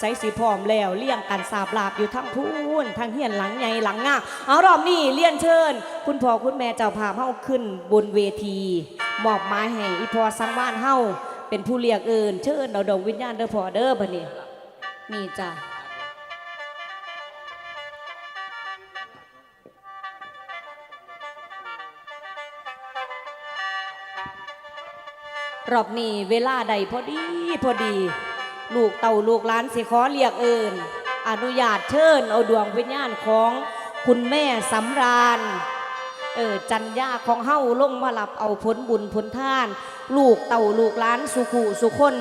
ใสสีพร้อมแล้วเลี้ยงกันสาบลาบอยู่ทั้งพูนทั้งเฮียนหลังใหญ่หลังงาเอารอบนี้เลี้ยนเชิญ คุณพ่อคุณแม่เจ้าภาพเฮาขึ้นบนเวทีมอบหมายให้อีพอสังวานเฮาเป็นผู้เรียกเอินเชิญเอาดวงวิญญาณเด้อพ่อเด้อบัดนี้นี่จ้ะรอบนี้เวลาใดพอดีพอดี ลูกเต่าลูกหลานสิขอเรียกเอิญอนุญาตเชิญเอาดวงวิญญาณของคุณแม่สำราญเออจันยาของเฮาลงมารับเอาผลบุญผลท่าน ลูกเต่าลูกหลานสุขุสุคน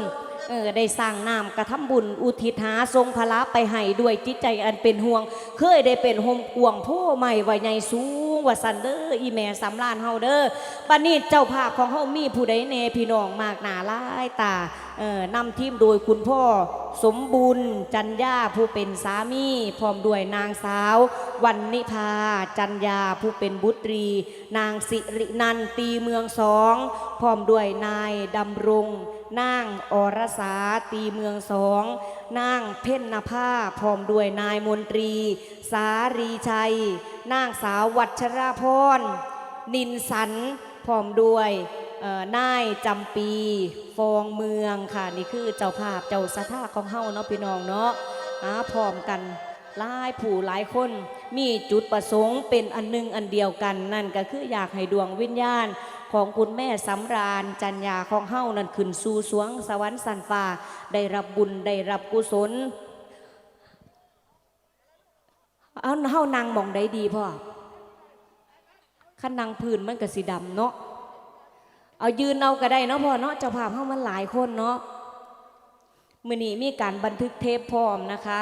เออได้สร้างนามกระทำบุญอุทิศหาทรงพละไปให้ด้วยจิตใจอันเป็นห่วง เคยได้เป็นโฮมกวงผู้ใหม่ไวัยใหญ่สูง ว่าสันเดอร์อีแม่สำรานเฮาเด้อบัดนี้เจ้าภาพของเฮามีผู้ใดแน่พี่น้องมากหนาหลายตาเอ่อนำทีมโดยคุณพ่อสมบุญจันยาผู้เป็นสามีพร้อมด้วยนางสาว วันนิพาจันยาผู้เป็นบุตรี นางสิรินันตีเมืองสองพร้อมด้วยนายดำรง นางอรสาตีเมืองสองนางเพ่นนภาพร้อมด้วยนายมนตรี สารีชัย นางสาววัชราพร นินสันพร้อมด้วยนายจำปีฟองเมืองค่ะ นี่คือเจ้าภาพเจ้าสถาของเฮาเนาะพี่น้องเนาะอ่าพร้อมกัน หลายผู้หลายคนมีจุดประสงค์เป็นอันหนึ่งอันเดียวกัน นั่นก็คืออยากให้ดวงวิญญาณของคุณแม่สำราญจัญญาของเฮานั่นขึ้นสู่สวงสวรรค์สันฟ้าได้รับบุญได้รับกุศลเอาเฮานางมองได้ดีพ่อขันนางพื้นมันก็สีดำเนาะเอายืนเอาก็ได้เนาะพ่อเนาะเจ้าภาพเฮามันหลายคนเนาะมือนี้มีการบันทึกเทปพร้อมนะคะ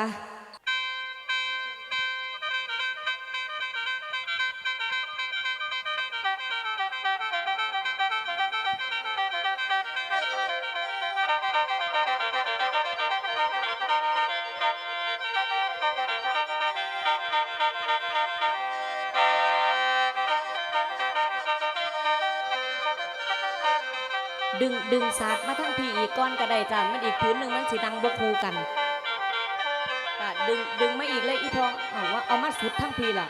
ทั้งพี่อีกก้อนก็ไดจานมันอีกพื้นหนึ่งมันสีดังบกคูกันอะดึงดึงมาอีกเลยอีพอเอาว่าเอามาสุดทั้งพี่ล่ะ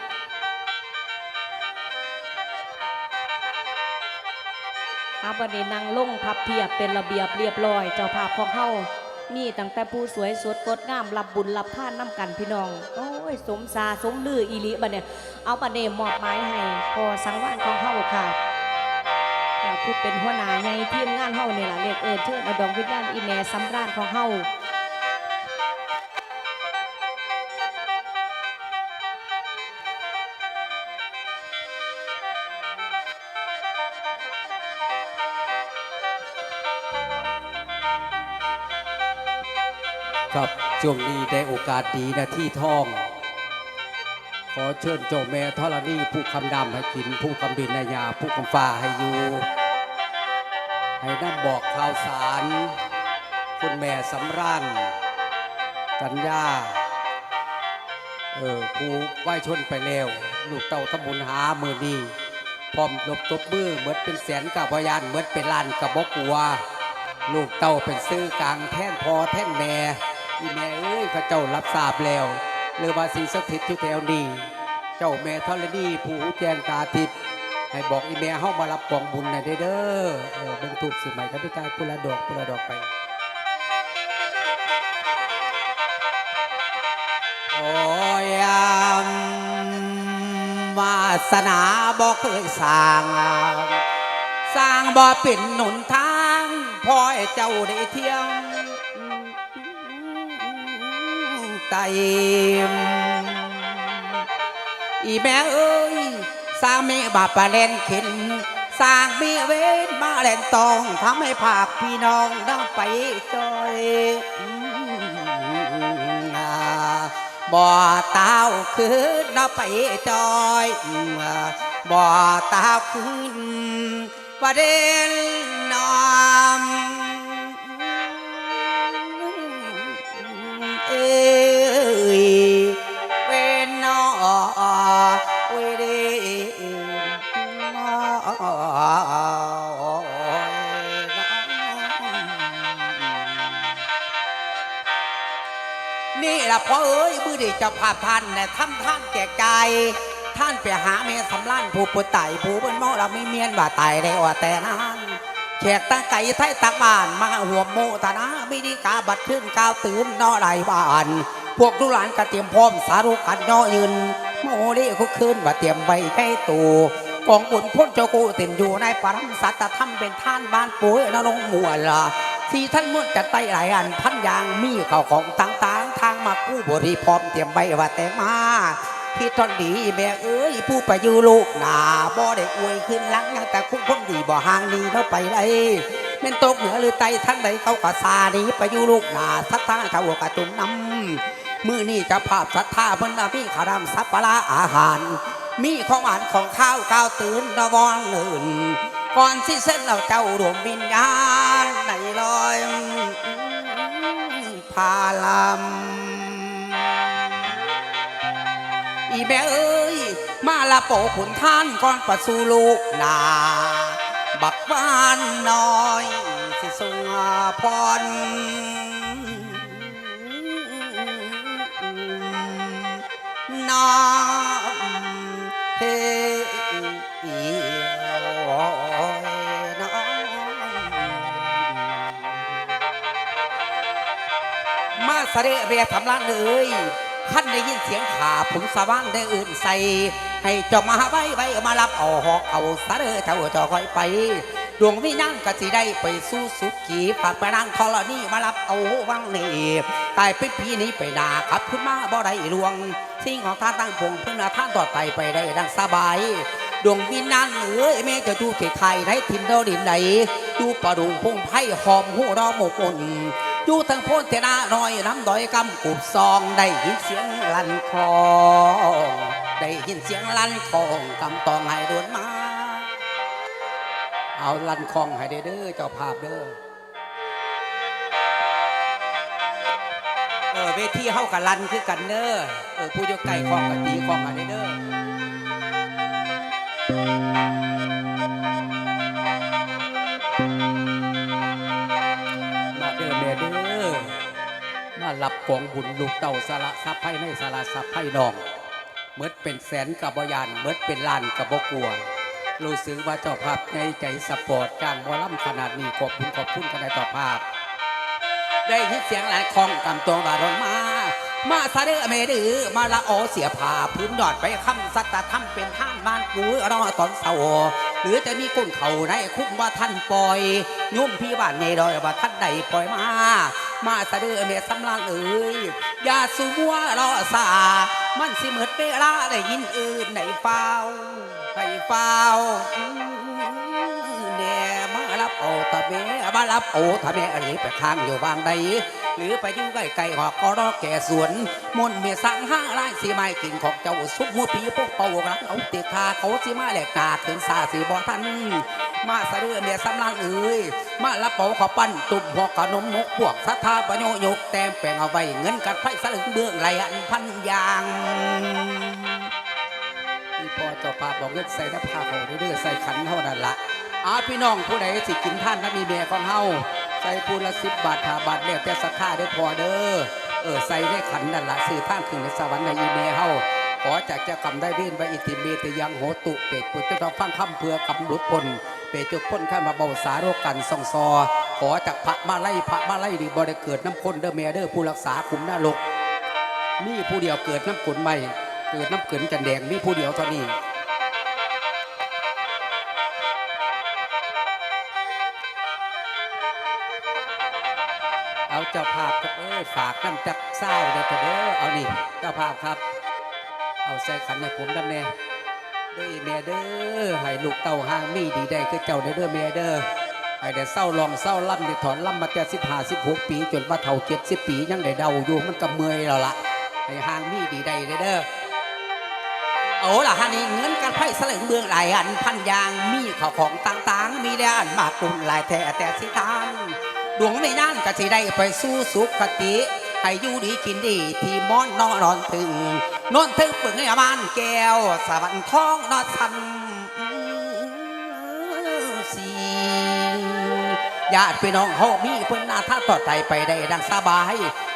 อาบันนี้นางลงพับเพียบเป็นระเบียบเรียบร้อย เจ้าภาพของเฮามีตั้งแต่ผู้สวยสดงดงามรับบุญรับท่านน้ำกันพี่น้อง โอ้ย สมซาสมลืออีลิบันเนี่ย เอาบันเนมอบหมายให้พอสังวานของเฮาค่ะ ผู้เป็นหัวหน้าในทีมงานเฮาเนี่ยล่ะเรียกเอิญเชิญเอาดวงวิญญาณอีแม่สำราญของเฮาครับช่วงนี้ได้โอกาสดีนะที่ท่อง อเชิญเจ้าแม่ธรณีผู้คำดำให้กิน ผู้คำบินนายาผู้คำฟ้าให้อยู่ ให้นำบอกข่าวสาร คุณแม่สำราญจัญญาเออผู้ไหว้ชนไปแล้ว ลูกเต้าตำบลหามือนี้พร้อมลบตบมือเหมือนเป็นแสนกับพยานเหมือนเป็นลานกับบกลัว ลูกเต้าเป็นซื้อกลางแท่นพอแท่นแม่อีแม่เอ้ยข้าเจ้ารับทราบแล้ว เรือว่าสิ่งศักดิ์สิทธิ์ที่แถวนี้ เจ้าแม่ธรณีผู้หูแจงตาทิพย์ให้บอกอีแม่เฮามารับกองบุญหน่อยเด้อเด้อเออเบิ่งถูกสิใหม่กันพี่กายพุละดอกพุละดอกไปโอ้ยามวาสนาบ่เคยสร้าง สร้างบ่เป็นหนุนทางพอเจ้าได้เที่ยง ไตมอีแม่เอ้ยสร้างมีบาปเล่นขินสร้างมีเวนมาเล่นตองทำให้ภาคพี่น้องดังไปจอยบ่อเต้าคืนเราไปจอยบ่อเต้าคืนประเด็น จะภาพท่านแน่ยทำท่านแจกใจท่านไปหาเมสำล้านผู้ปุตไตผู้เป็นหมอเราไม่เมียนว่าตายได้ว่าแต่นั้นแขกตั้งไก่ไทยตักบ้านมาหัวโมตนาไม่ดีกาบัดขึ้นก้าวตื่นนอไรบ้านพวกลูกหลานก็เตรียมพร้อมสารุกันย่อยืนโมเดคุกคืนว่าเตรียมใบใกล้ตูกองบุญพ้นเจ้ากูเต็มอยู่ในปรัมสัตธรรมเป็นท่านบ้านปุ๋ยนรงมัวละที่ท่านมุ่นจะไต่หลายอันพันยางมีเข่าของต่าง มากู้บริพร้อมเตรียมใบว่าแต่มาพี่ทอนดีแม่เอ้ยผู้ไปอยู่ลูกหนาบ่ได้อวยขึ้นลังยังแต่คุ้มพ้นดีบ่ห่างนี้เราไปได้เป็นตกเหนือหรือไตทั้งใดเขาก็ซาหนีไปอยู่ลูกหนาทัดทางเขากระตุนน้ำมื่อนี่จะภาพศรัทธาเพิ่นน่ะมีขารำสัพปะละอาหาร มีของหวานของข้าวก้าวตื่นนวองอื่นก่อนที่เส้นเราเจ้ารวมวิญญาณในลอยพาลำ อีแม่เอ้ย มาละโปขุนท่านก่อนประสูลูกนาบักบ้านน้อย สิทรงพรน้ำเฮอีโอ้ยน้ำมาเสด็จเรียทำล้านเลย ขั้นได้ยินเสียงขาผมสว่างได้อื่นใส่ ให้เจ้ามาไว้ไว้มารับเอาหอกเอาสะเดอเจ้าจ้าคอยไป ดวงวิญญาณก็สิได้ไปสู่สุขีฝากไปนางธรณีมารับเอาวังนี่ตายเป็นผีนี้ไปนาขับขึ้นมาบ่ได้ลวง สิ่งของท่านตั้งพงเพื่อนท่านต่อไปไปได้ดังสบาย ดวงวิญญาณเอ๋ยแม่จะอยู่ที่ใครในทินเดาดินไหนอยู่ประดุงพงไพ่หอมหูรอหมกมน อยู่ทั้งโพนเทนาน้อยน้ำดอยกำกุบซองได้ยินเสียงลั่นคองได้ยินเสียงลั่นคองกำตองให้ดวนมา เอาลันคองให้ได้เด้อเจ้าภาพเด้อเออเวทีเฮากับลันคือกันเด้อเออผู้ยกไก่คองกับตีคองกันได้เด้อ รับกองบุญลูกเต่าสละทรัพย์ให้ในสละทรัพย์ให้น้องเมิดเป็นแสนกับบยานเมิดเป็นล้านกับบกลัวรู้สึกว่าเจ้าภาพในใจสปอร์ตจ้างวอล่ำขนาดนี้ขอบคุณขอบคุณกันในต่อภาพ ได้ยินเสียงหลายคองกำตัวบารอนมามาซาเดอเมดือมาละโอเสียผาพื้นดอดไปคำสัตตะทำเป็นท่านบ้านกูรอตอนเสาหรือจะมีก้นเขาในคุ้มว่าท่านปล่อย ยุ่มพี่บ้านในดอยว่าท่านใดปล่อยมา มาสะเดอเมสำลังเอ้ยอย่าสูมัวรอสา มันสิเหมือนเวลาได้ยินอื่นไหนเฝ้าในเฝ้าแน่มารับโอตะเมมารับโอตะเมอะไรไปข้างอยู่บางใด หรือไปอยู่ใกล้ๆหอกกอรอแก่สวนมนเมียสังห้าไร่สีไม้กินของเจ้าซุปหัวปีพวกเป่ารักเอาเตคาเขาสีมาแหลกตาขึ้นซาสีบอทันมาสะเดือเมียสำลังเอ้ยมาละเป๋าขอปั้นตุ่มหัวขนมมกพวกสัทธาปะโยโยกแต้มแปลงเอาไว้เงินกัดไฟสลึงเบื้องไหลอันพันยางนี่พอเจ้าภาพบอกเงินใส่น้ำผ้าเขาเรื่อยใส่ขันเท่านั้นละอาพี่น้องผู้ใดสิกินท่านนะมีเมียของเฮา ใส่ปูละสิบบาทหาบาทแล้วแต่ศรัทธาได้พอเด้อเออใส่ได้ขันนั่นละสื่อท่านถึงในสวรรค์ในอีเมลเฮาขอจากเจ้ากรรมได้เว้นไว้อิติเมตยังโหตุเปตปุตตะต้องฟังคำเพื่อกำหลุดพลเปตจุกพ้นข้ามาเบาสาโรคกันซองซอ ขอจากพระมาไล่พระมาไล่ดีบ่ได้เกิดน้ำคนเด้อแม่เด้อผู้รักษาคุมหน้าลกมีผู้เดียวเกิดน้ำกลนใหม่เกิดน้ำเกินจันแดงมีผู้เดียวเท่านี้ เจ้าภาพครับเอ้ยฝากน้ำจักเศร้าเด้อเอะเด้อเอานี่เจ้าภาพครับ เอาใส่ขันให้ผมดำแน่เด้อแม่เด้อให้ลูกเต่าห้างมีดีได้คือเจ้าเด้อเด้อแม่เด้อให้ได้เศร้าลองเศร้าล่ำได้ถอนล่ำมาแต่สิบห้าสิบหกปี จนว่าเท่าเจ็ดสิบปียังได้เดาอยู่มันก็เมยแล้วล่ะให้ห้างมีดีได้เด้อเอโอ้ล่ะฮะนี่เงินกันไพ่สลึงเบืองหลายอันพันยางมีข้าวของต่างๆ มีแล้อันมากกุ่นหลายแท่แต่สิทาน ดวงไม่นั่นก็สิได้ไปสู่สุขติให้อยู่ดีกินดีที่มอนนอนนอนถึงนอนถึงปึงในบ้านแก้ว สวรรค์ท้องนอนสันสีญาติพี่น้องเฮามีเพิ่นหน้าท่าต่อใจไปได้ดังสบาย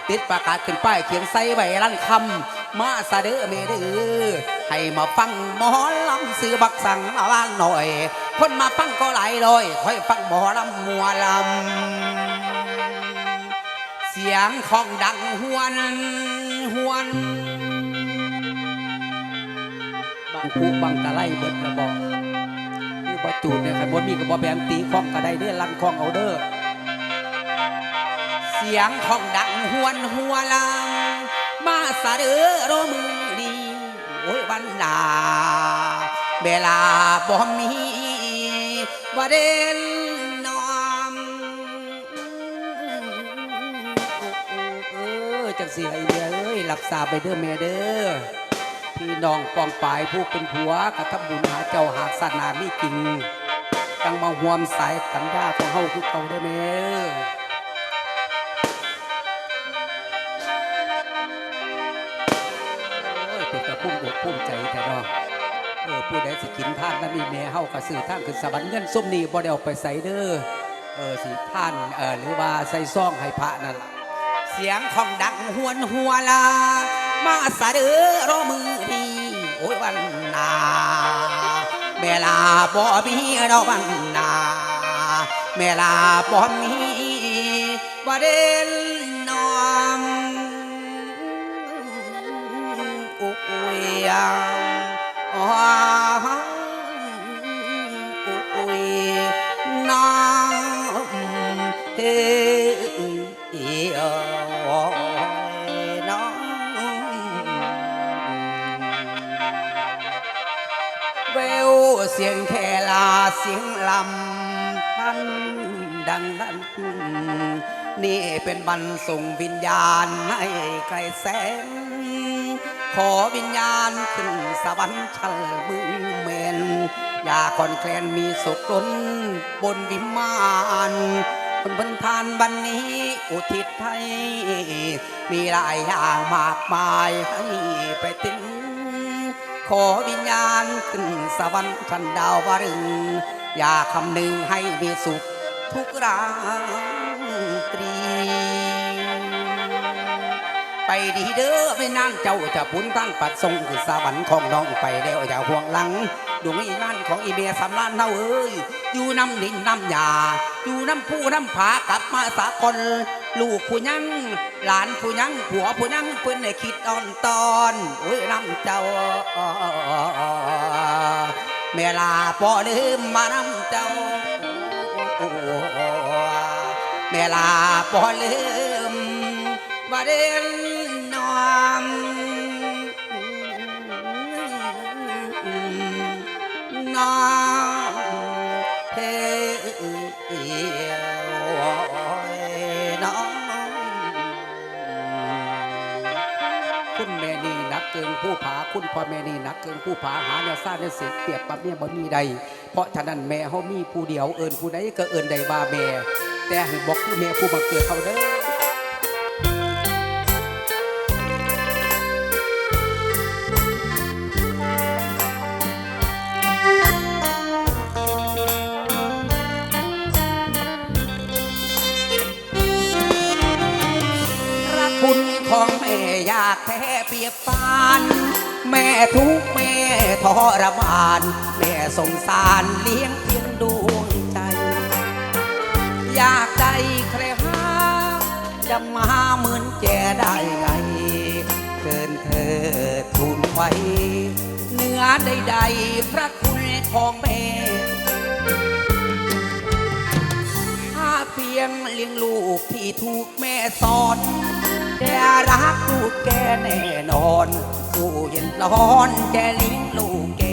ติดประกาศขึ้นป้ายเขียนใส่ไว้ลั่นคำมาสะเด้อเมเด้อให้มาฟังหมอลำซื้อบักสังมาบ้างหน่อย คนมาฟังก็หลายร้อยค่อยฟังหมอลำมัวลำ สียงของดังหวนหวนบางคูบางตะไลเบิดกระบอกคือบ่จูดเนี่ยคันบ่มีก็บ่แบนตีข้องก็ได้เด้อลั่นข้องเอาเด้อเสียงของดังหวนหัวลางมาสะเดือโรมือดีโอ้ยวันดาเวลาบ่มีว่าเด่น สิไอเดียเอ้ยรักษาไปเด้อแม่เด้อพี่น้องปองปายผู้เป็นผัวกระทำบุญหาเจ้าหากศาสนามีจริงจังมาห่วมสายสัญญาของเฮาคือเก่าได้แม่โอ้ยเป็นกระพุ่มอกพุ่มใจแต่เนาะเออผู้ใดสิกินท่านนั้นมีแม่เฮากระสื่อท่างขึ้นสวรรค์เงินส้มนี่บ่ได้เอาไปใส่เด้อเออสิท่านเออหรือว่าใส่ซ่องให้พระนั่นล่ะ เสียงของดังหวนหัวลา มาสะเดือโรมือดีโอ้ยวันนาเวลาบ่มีดอกวันนาเวลาบ่มีว่าเด่นนอมอุกอุยอ๋ออุกอุยน้องเฮ้ย สียงแค่ลาเสียงลำพันดังนั้น นี่เป็นบันส่งวิญญาณให้ไกลแสง ขอวิญญาณขึ้นสวรรค์ชั้นบึงเมนอย่าคอนแคลนมีสุขล้นบนวิมานคนบนทานบันนี้อุทิศให้มีหลายอย่างมากมายให้ไปถึง ขอวิญญาณขึ้นสวรรค์ชั้นดาววรึง อย่าคำนึงให้มีสุขทุกราตรี ไปดีเด้อไม่นานเจ้าจะพุนตั้งปัดทรงคือสวรรค์ของน้องไปแล้วอย่าห่วงหลัง ดวงอีนั่นของอีเมียสำลานเฮาเอ้ยอยู่น้ำนินน้ำยา อยู่น้ำผู้น้ำผากลับมาสากลลูกผู้ยัง หลานผู้ยังผัวผู้ยังเพิ่นให้คิดอ่อนตอนโอ้ยน้ำเจ้าเมลาพอลืมมาน้ำเจ้าเมลาพอลืมว่าเดนนอมนอง คุณแม่นี่นักเกินผู้ผาคุณพ่อแม่นี่นักเกินผู้ผาหาแนวซ่าแนวเสียเปรียบปับเนี่ยบ่มีใด เพราะฉะนั้นแม่เฮามีผู้เดียวเอินผู้ใดก็เอินใดบาแม่ แต่ให้บอกคือแม่ผู้มาเกิดเขาเด้อ ยบปาน แม่ทุกแม่ทรมาน แม่สงสารเลี้ยงเพียงดวงใจ อยากได้ใครหาจะมาเหมือนแกได้ไงเกินเธอทูลไว้เนื้อใดๆพระคุณของแม่ถ้าเพียงเลี้ยงลูกที่ถูกแม่สอน แกรักลูกแกแน่นอนสู้เย็นร้อนแกลิ้งลูกแก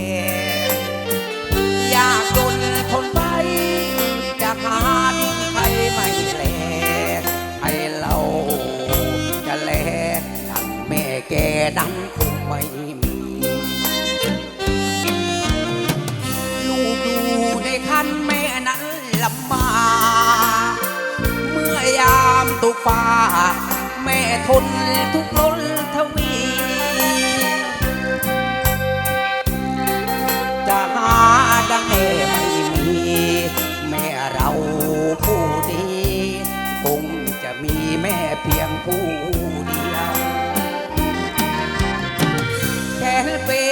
ทนทุกทนทวี จะหาดังเอไม่มี แม่เราผู้ดีคงจะมีแม่เพียงผู้เดียวแค่เป้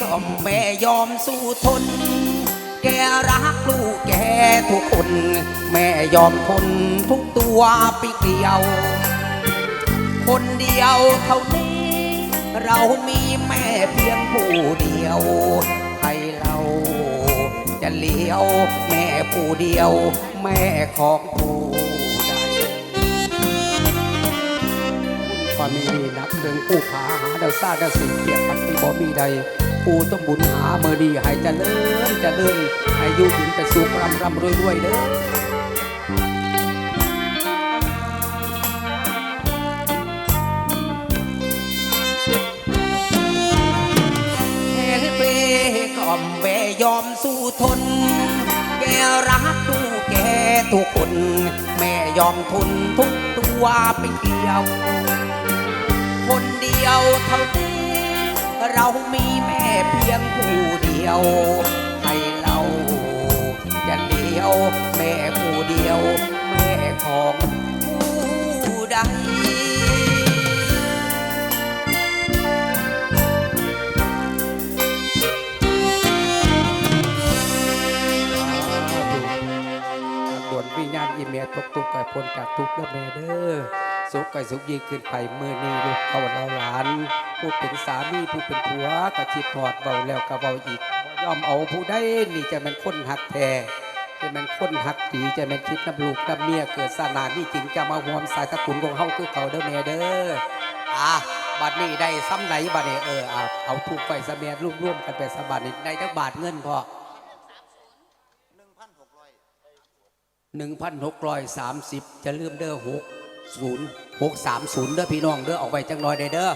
ก็แม่ยอมสู้ทน แกรักลูกแกทุกคน แม่ยอมทนทุกตัวไปเกี่ยว คนเดียวเท่านี้ เรามีแม่เพียงผู้เดียว ใครเราจะเลี้ยว แม่ผู้เดียว แม่ของผู้ใดความมีดีนักเรื่องผู้ผาหาดาวซาดาวสิเกียรติปัตติบ่มีใดผู้ต้องบุญหาเมื่อดีให้จะเจริญเจริญให้อยู่ถึงแต่สุขร่ำร่ำรวยรวยเด้อ ม่ยอมสู้ทน แกรักลูกแกทุกคน แม่ยอมทนทุกตัวไปเกลียว คนเดียวเท่านี้ เรามีแม่เพียงผู้เดียวให้เราจะเลี้ยว แม่ผู้เดียว แม่ของผู้ใด อีเมลตกตุกไก่พ้นจากทุกข์เด้อแม่เด้อสุขไก่สุขยิ่งขึ้นไปมือนี้ลูกเขาเราหลาน ผู้เป็นสามีผู้เป็นผัวกะคิดถอดเบาแล้วกะเบาอีกยอมเอาผู้ใดนี่จะเป็นคนหักแท้จะเป็นคนหักดีจะเป็นคิดน้ำลูกน้ำเมียเกิดสนานี่จริงจะมาหวมสายตะกุลของเฮาคือเขาเด้อแม่เด้ออะบัดนี้ได้ซ้ำไหนบัดนี้เออเอาถูกไฟสะเมียร่วมๆกันไปสะบัดนี่ได้จักบาทเงินพอ หนึ่งพันหกร้อยสามสิบจะลืมเด้อหกศูนย์หกสามศูนย์เด้อพี่น้องเด้อออกไปจังน้อยได้เด้อ